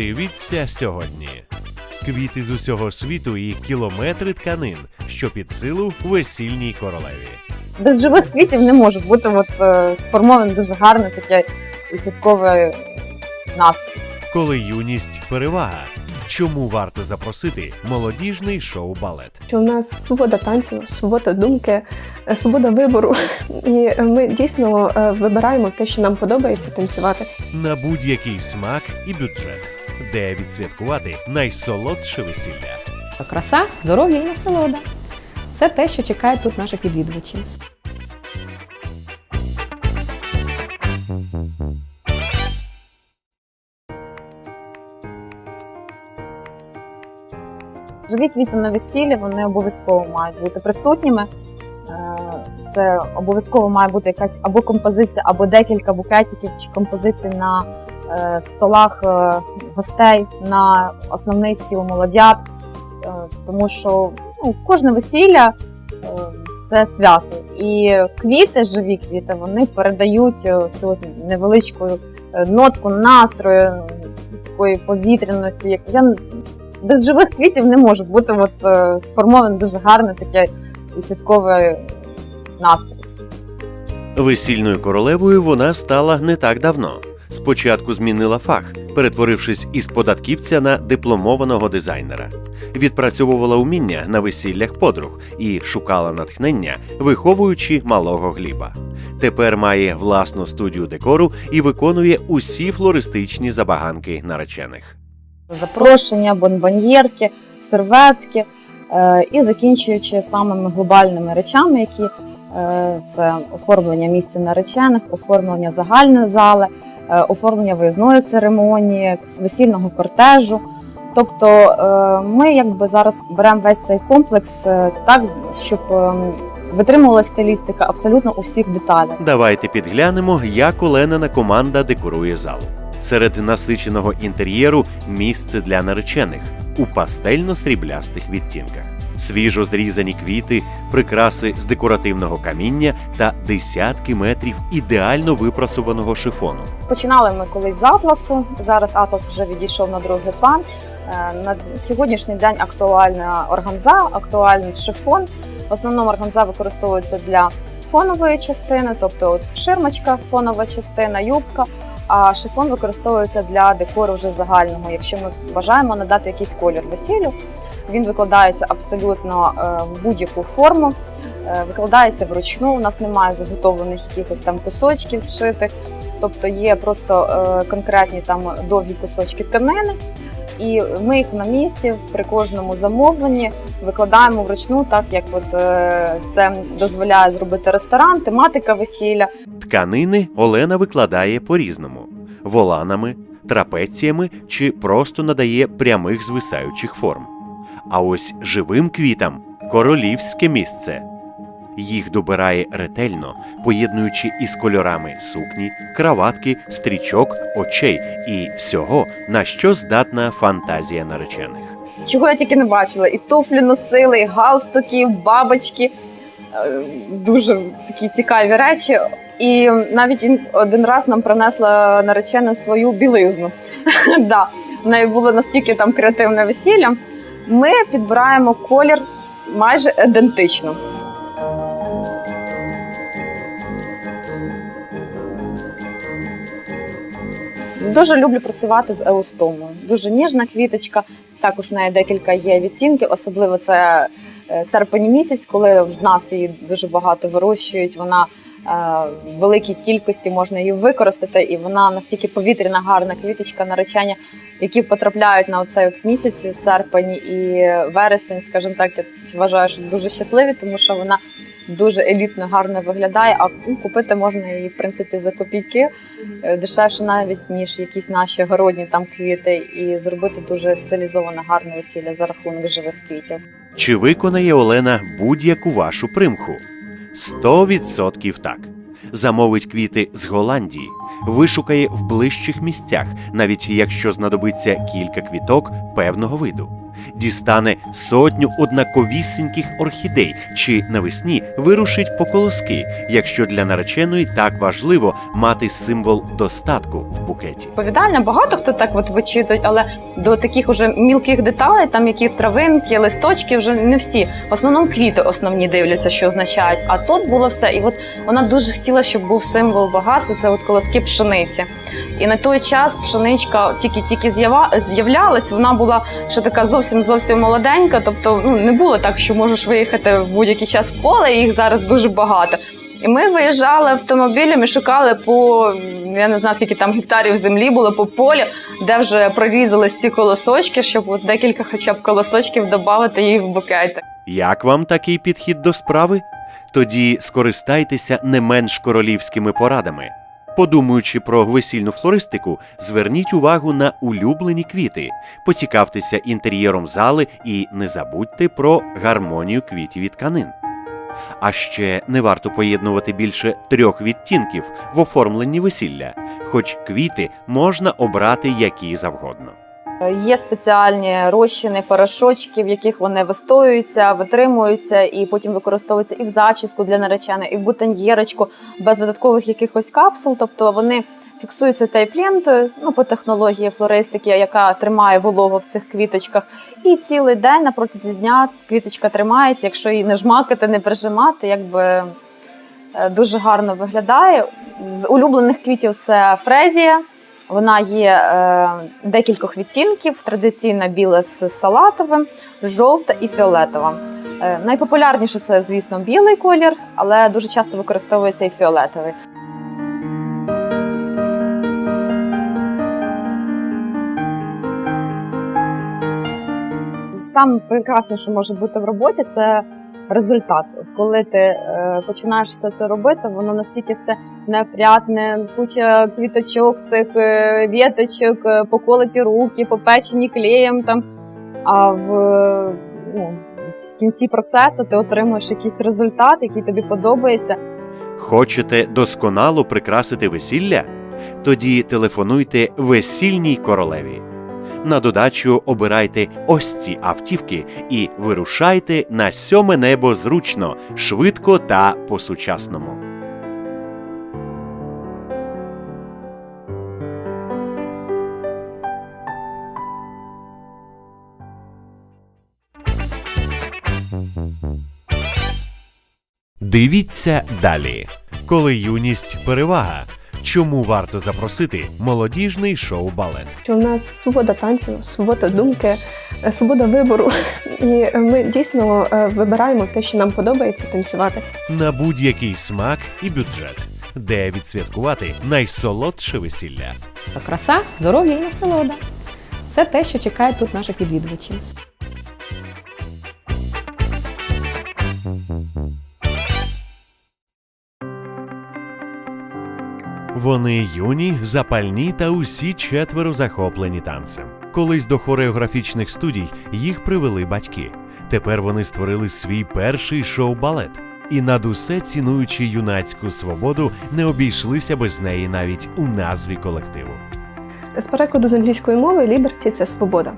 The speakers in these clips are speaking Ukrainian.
Дивіться сьогодні. Квіти з усього світу і кілометри тканин, що під силу весільній королеві. Без живих квітів не може бути от, е, сформоване дуже гарне таке святкове настрій. Коли юність перевага. Чому варто запросити молодіжний шоу-балет? що у нас свобода танцю, свобода думки, е, свобода вибору. І ми дійсно е, вибираємо те, що нам подобається танцювати. На будь-який смак і бюджет, де відсвяткувати найсолодше весілля. Краса, здоров'я і насолода. Це те, що чекає тут наших відвідувачів. Живі квіти на весіллі вони обов'язково мають бути присутніми. Е, Це обов'язково має бути якась або композиція, або декілька букетиків чи композицій на столах е, гостей, на основний стіл молодят. Е, Тому що ну, кожне весілля е, це свято. І квіти, живі квіти, вони передають е, цю невеличку е, нотку настрою, такої повітряності. Як я без живих квітів не може бути от, е, сформоване дуже гарне таке святкове настрій. Весільною королевою вона стала не так давно. Спочатку змінила фах, перетворившись із податківця на дипломованого дизайнера. Відпрацьовувала уміння на весіллях подруг і шукала натхнення, виховуючи малого гліба. Тепер має власну студію декору і виконує усі флористичні забаганки наречених. Запрошення, бонбоньєрки, серветки е, і закінчуючи самими глобальними речами, які це оформлення місця наречених, оформлення загальної зали, е, оформлення виїзної церемонії, весільного кортежу. Тобто е, ми якби зараз беремо весь цей комплекс е, так, щоб е, витримувалася стилістика абсолютно у всіх деталях. Давайте підглянемо, як Оленина команда декорує залу. Серед насиченого інтер'єру місце для наречених у пастельно-сріблястих відтінках, свіжо зрізані квіти, прикраси з декоративного каміння та десятки метрів ідеально випрасуваного шифону. Починали ми колись з атласу. Зараз атлас вже відійшов на другий план. Е, На сьогоднішній день актуальна органза, актуальний шифон. В основному органза використовується для фонової частини, тобто от ширмочка, фонова частина, юбка. А шифон використовується для декору вже загального. Якщо ми бажаємо надати якийсь колір весіллю, він викладається абсолютно е, в будь-яку форму, е, викладається вручну. У нас немає заготовлених якихось там кусочків зшитих. Тобто є просто е, конкретні там довгі кусочки тканини, і ми їх на місці при кожному замовленні викладаємо вручну, так як от це дозволяє зробити ресторан, тематика весілля. Тканини Олена викладає по-різному: воланами, трапеціями чи просто надає прямих звисаючих форм. А ось живим квітам королівське місце. Їх добирає ретельно, поєднуючи із кольорами сукні, краватки, стрічок, очей і всього, на що здатна фантазія наречених. Чого я тільки не бачила, і туфлі носили, і галстуки, бабочки. Е, Дуже такі цікаві речі. І навіть один раз нам принесла наречена свою білизну. да. В неї було настільки там креативне весілля. Ми підбираємо колір майже ідентично. Дуже люблю працювати з еустомою. Дуже ніжна квіточка. Також в неї декілька є відтінків, особливо це е, серпень місяць, коли в нас її дуже багато вирощують. Вона е, в великій кількості можна її використати, і вона настільки повітряна, гарна квіточка наречення, які потрапляють на цей от місяць, серпень і вересень, скажімо так, я вважаю, що дуже щасливі, тому що вона дуже елітно гарно виглядає. А ну, купити можна її в принципі за копійки е, дешевше навіть ніж якісь наші городні там квіти, і зробити дуже стилізоване гарне весілля за рахунок живих квітів. Чи виконає Олена будь-яку вашу примху? 100% так. Замовить квіти з Голландії, вишукає в ближчих місцях, навіть якщо знадобиться кілька квіток певного виду. Дістане сотню однаковісіньких орхідей чи навесні вирушить по колоски, якщо для нареченої так важливо мати символ достатку в букеті. Повідання багато хто так от вичитують, але до таких уже мілких деталей, там які травинки, листочки, вже не всі. В основному квіти основні дивляться, що означають. А тут було все. І от вона дуже хотіла, щоб був символ багатства. Це от колоски пшениці. І на той час пшеничка тільки-тільки з'являлась. Вона була ще така зовсім зовсім молоденька. Тобто, ну не було так, що можеш виїхати в будь-який час в поле. Їх зараз дуже багато. І ми виїжджали автомобілем і шукали по я не знаю скільки там гектарів землі було по полю, де вже прорізались ці колосочки, щоб от декілька хоча б колосочків додати їх в букети. Як вам такий підхід до справи? Тоді скористайтеся не менш королівськими порадами. Подумаючи про весільну флористику, зверніть увагу на улюблені квіти, поцікавтеся інтер'єром зали і не забудьте про гармонію квітів і тканин. А ще не варто поєднувати більше трьох відтінків в оформленні весілля, хоч квіти можна обрати які завгодно. Є спеціальні розчини, порошочки, в яких вони вистоюються, витримуються і потім використовуються і в зачіску для нареченої, і в бутоньєрочку без додаткових якихось капсул. Тобто вони фіксуються тейп-лентою, ну по технології флористики, яка тримає вологу в цих квіточках. І цілий день на протязі дня квіточка тримається. Якщо її не жмакати, не прижимати, якби е, дуже гарно виглядає. З улюблених квітів це фрезія. Вона є е, декількох відтінків: традиційна біла з салатовим, жовта і фіолетова. Е, найпопулярніше це, звісно, білий колір, але дуже часто використовується і фіолетовий. Саме прекрасне, що може бути в роботі, це результат. Коли ти е, починаєш все це робити, воно настільки все неопрятне, куча квіточок, цих е, віточок, е, поколоті руки, попечені клеєм там. А в, ну, в кінці процесу ти отримуєш якийсь результат, який тобі подобається. Хочете досконало прикрасити весілля? Тоді телефонуйте весільній королеві. На додачу обирайте ось ці автівки і вирушайте на сьоме небо зручно, швидко та по-сучасному. Дивіться далі. Коли юність перевага. Чому варто запросити молодіжний шоу-балет? Що в нас свобода танцю, свобода думки, е, свобода вибору. І ми дійсно е, вибираємо те, що нам подобається танцювати. на будь-який смак і бюджет, де відсвяткувати найсолодше весілля. Краса, здоров'я і насолода. Це те, що чекає тут наших відвідувачів. Вони юні, запальні та усі четверо захоплені танцем. Колись до хореографічних студій їх привели батьки. Тепер вони створили свій перший шоу-балет. І над усе цінуючи юнацьку свободу, не обійшлися без неї навіть у назві колективу. З перекладу з англійської мови Liberty – це свобода.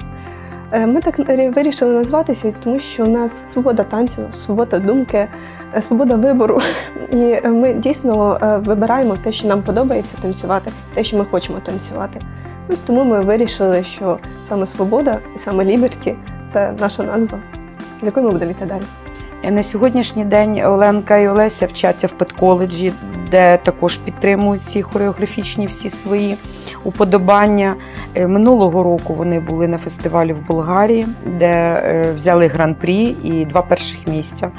Е, Ми так вирішили назватися, тому що у нас свобода танцю, свобода думки, е, свобода вибору. І е, ми дійсно вибираємо те, що нам подобається танцювати, те, що ми хочемо танцювати. Ось тому ми вирішили, що саме свобода і саме ліберті – це наша назва, з якою ми будемо йти далі. На сьогоднішній день Оленка і Олеся вчаться в педколеджі, де також підтримують ці хореографічні всі свої уподобання. Е, Минулого року вони були на фестивалі в Болгарії, де е, взяли гран-прі і два перших місця.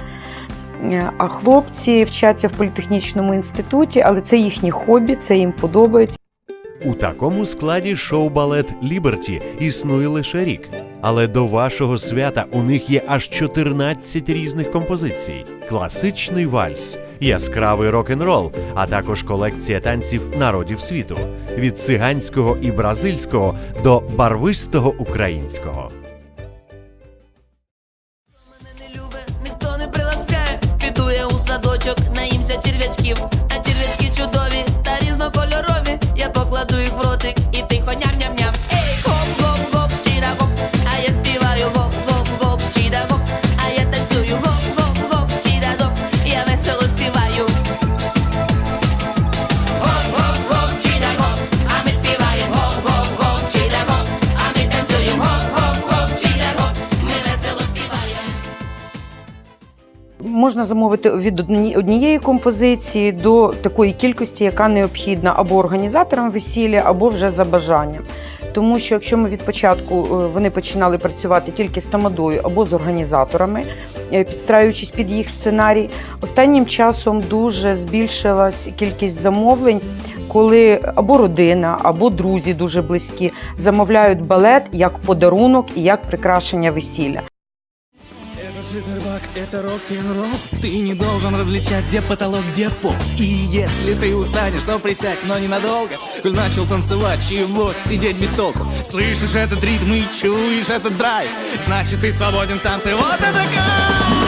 Е, А хлопці вчаться в політехнічному інституті, але це їхнє хобі, це їм подобається. У такому складі шоу-балет Ліберті існує лише рік. Але до вашого свята у них є аж 14 різних композицій: класичний вальс, яскравий рок-н-рол, а також колекція танців народів світу від циганського і бразильського до барвистого українського. Можна замовити від одні- однієї композиції до такої кількості, яка необхідна або організаторам весілля, або вже за бажанням. Тому що якщо ми від початку е, вони починали працювати тільки з тамадою або з організаторами, е, підстраюючись під їх сценарій, останнім часом дуже збільшилась кількість замовлень, коли або родина, або друзі дуже близькі замовляють балет як подарунок і як прикрашення весілля. Это рок-н-ролл? Ты не должен различать, где потолок, где пол. И если ты устанешь, то присядь, но ненадолго. Коль начал танцевать, чего сидеть без толку? Слышишь этот ритм и чуешь этот драйв. Значит ты свободен в вот это кайф!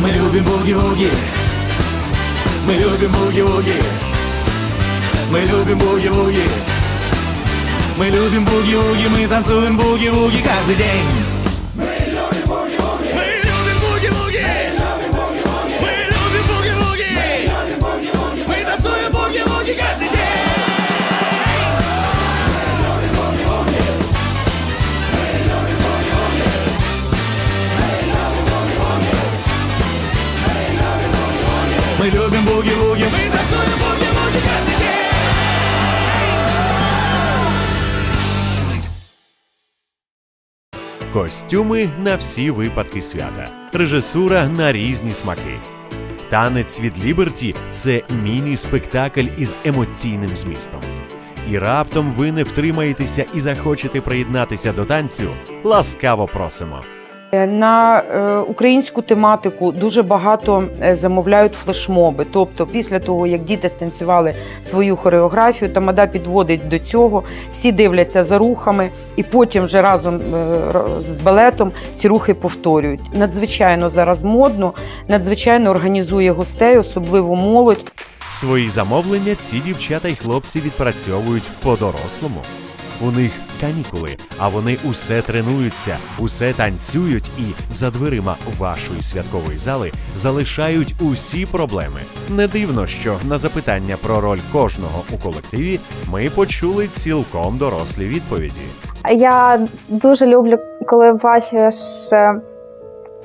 Мы любим буги-вуги. Мы любим буги-вуги. Мы любим буги-вуги. Мы любим буги-вуги, мы танцуем буги-вуги каждый день Мы любим буги-вуги! Мы танцуем буги-вуги каждый день! Костюми на всі випадки свята, режисура на різні смаки. Танець від Ліберті це міні-спектакль із емоційним змістом. І раптом ви не втримаєтеся і захочете приєднатися до танцю. Ласкаво просимо. Е, На е, українську тематику дуже багато е, замовляють флешмоби. Тобто, після того, як діти станцювали свою хореографію, тамада підводить до цього, всі дивляться за рухами, і потім вже разом з балетом ці рухи повторюють. Надзвичайно зараз модно, надзвичайно організує гостей, особливо молодь. Свої замовлення ці дівчата й хлопці відпрацьовують по-дорослому. У них канікули, а вони усе тренуються, усе танцюють і за дверима вашої святкової зали залишають усі проблеми. Не дивно, що на запитання про роль кожного у колективі ми почули цілком дорослі відповіді. Я дуже люблю, коли бачиш е,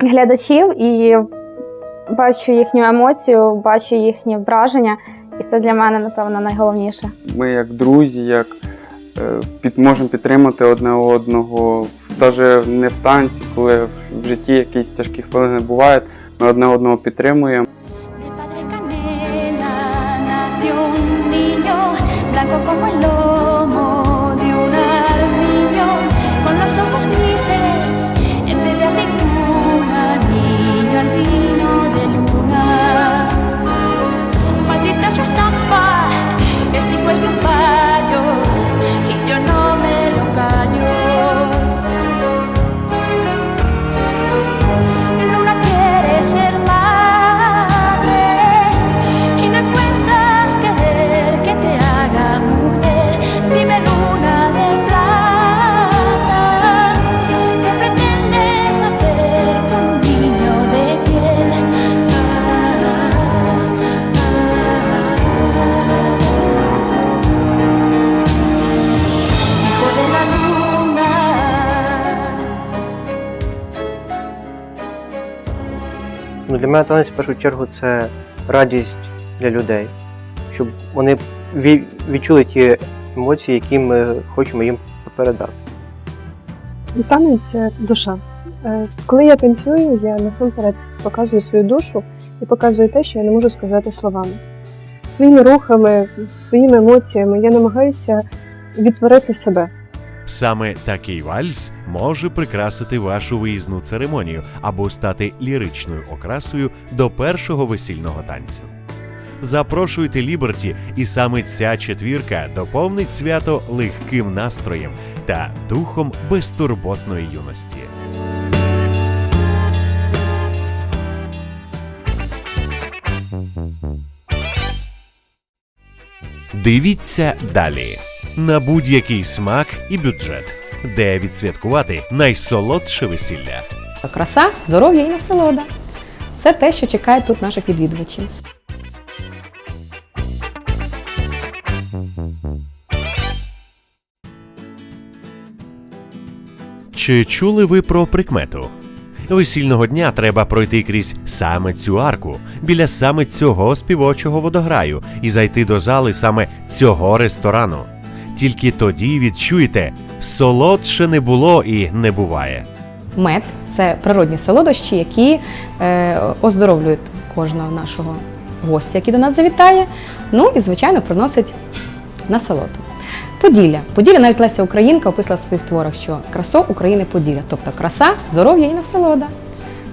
глядачів і бачу їхню емоцію, бачу їхні враження. І це для мене, напевно, найголовніше. Ми як друзі, як під, можемо підтримати одне одного, навіть не в танці, коли в житті якісь тяжкі хвилини бувають, ми одне одного підтримуємо. Ну, для мене танець в першу чергу це радість для людей, щоб вони відчули ті емоції, які ми хочемо їм передати. Танець це душа. Е, Коли я танцюю, я насамперед показую свою душу і показую те, що я не можу сказати словами. Своїми рухами, своїми емоціями я намагаюся відтворити себе. Саме такий вальс може прикрасити вашу виїзну церемонію або стати ліричною окрасою до першого весільного танцю. Запрошуйте Ліберті, і саме ця четвірка доповнить свято легким настроєм та духом безтурботної юності. Дивіться далі на будь-який смак і бюджет, де відсвяткувати найсолодше весілля. Краса, здоров'я і насолода. Це те, що чекає тут наших відвідувачів. Чи чули ви про прикмету? Весільного дня треба пройти крізь саме цю арку, біля саме цього співочого водограю, і зайти до зали саме цього ресторану. Тільки тоді відчуєте, солодше не було і не буває. Мед це природні солодощі, які е, оздоровлюють кожного нашого гостя, який до нас завітає. Ну і, звичайно, приносить насолоду. Поділля. Поділля навіть Леся Українка описала в своїх творах, що красо України Поділля, тобто краса, здоров'я і насолода.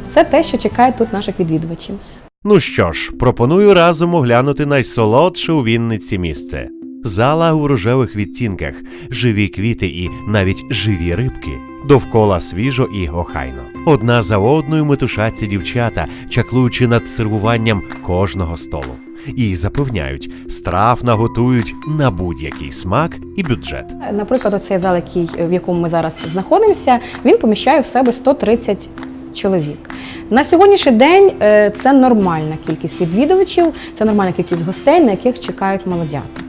Це те, що чекає тут наших відвідувачів. Ну що ж, пропоную разом оглянути найсолодше у Вінниці місце. Зала у рожевих відтінках, живі квіти і навіть живі рибки. Довкола свіжо і охайно. Одна за одною метушаться дівчата, чаклуючи над сервуванням кожного столу. І запевняють, страв наготують на будь-який смак і бюджет. Наприклад, оцей зал, який, в якому ми зараз знаходимося, він поміщає в себе 130 чоловік. На сьогоднішній день е, це нормальна кількість відвідувачів, це нормальна кількість гостей, на яких чекають молодята.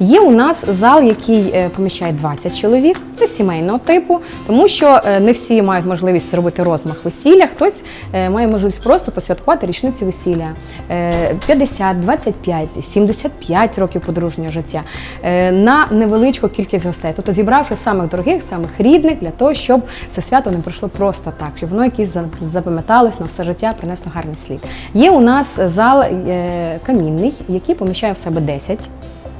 Є у нас зал, який е, поміщає 20 чоловік, це сімейного типу, тому що е, не всі мають можливість зробити розмах весілля, хтось е, має можливість просто посвяткувати річницю весілля. Е, 50, 25, 75 років подружнього життя. На невеличку кількість гостей, тобто зібравши самих дорогих, самих рідних для того, щоб це свято не пройшло просто так, щоб воно якесь запам'яталось на все життя, принесло гарний слід. Є у нас зал камінний, який поміщає в себе 10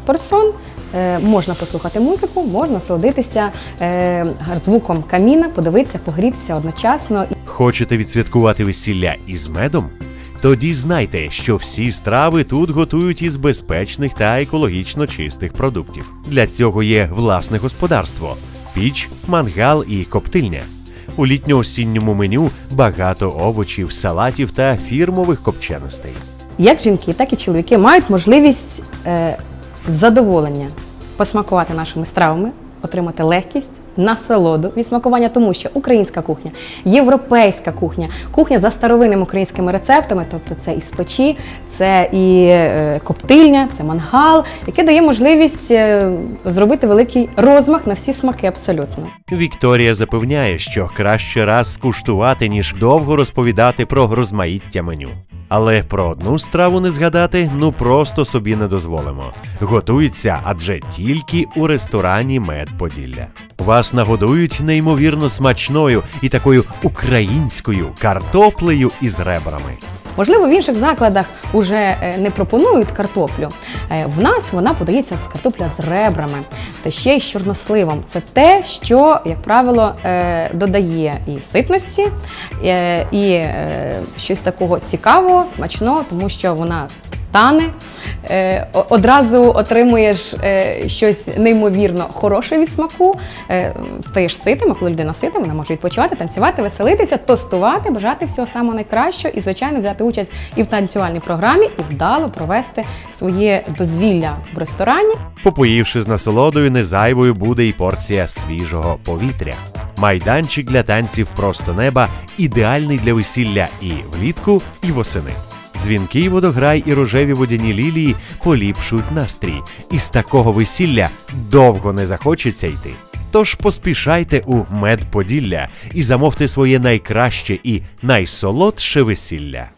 персон. Е, Можна послухати музику, можна насолодитися е, звуком каміна, подивитися, погрітися одночасно. Хочете відсвяткувати весілля із медом? Тоді знайте, що всі страви тут готують із безпечних та екологічно чистих продуктів. Для цього є власне господарство: піч, мангал і коптильня. У літньо-осінньому меню багато овочів, салатів та фірмових копченостей. Як жінки, так і чоловіки мають можливість е, задоволення посмакувати нашими стравами, отримати легкість, насолоду від смакування, тому що українська кухня, європейська кухня, кухня за старовинними українськими рецептами, тобто це і спечі, це і е, коптильня, це мангал, яке дає можливість е, зробити великий розмах на всі смаки абсолютно. Вікторія запевняє, що краще раз скуштувати, ніж довго розповідати про розмаїття меню. Але про одну страву не згадати ну просто собі не дозволимо. Готується адже тільки у ресторані Мед Поділля. Вас нагодують неймовірно смачною і такою українською картоплею із ребрами. Можливо, в інших закладах вже е, не пропонують картоплю. Е, В нас вона подається з картопля з ребрами та ще й з чорносливом. Це те, що, як правило, е, додає і ситності, і щось такого цікавого, смачного, тому що вона тане. Е, Одразу отримуєш е, щось неймовірно хороше від смаку, е, стаєш ситим, а коли людина сита, вона може відпочивати, танцювати, веселитися, тостувати, бажати всього самого найкращого і, звичайно, взяти участь і в танцювальній програмі, і вдало провести своє дозвілля в ресторані. Попоївши з насолодою, незайвою буде і порція свіжого повітря. Майданчик для танців просто неба ідеальний для весілля і влітку, і восени. Дзвінкий водограй і рожеві водяні лілії поліпшують настрій, і з такого весілля довго не захочеться йти. Тож поспішайте у Медподілля і замовте своє найкраще і найсолодше весілля.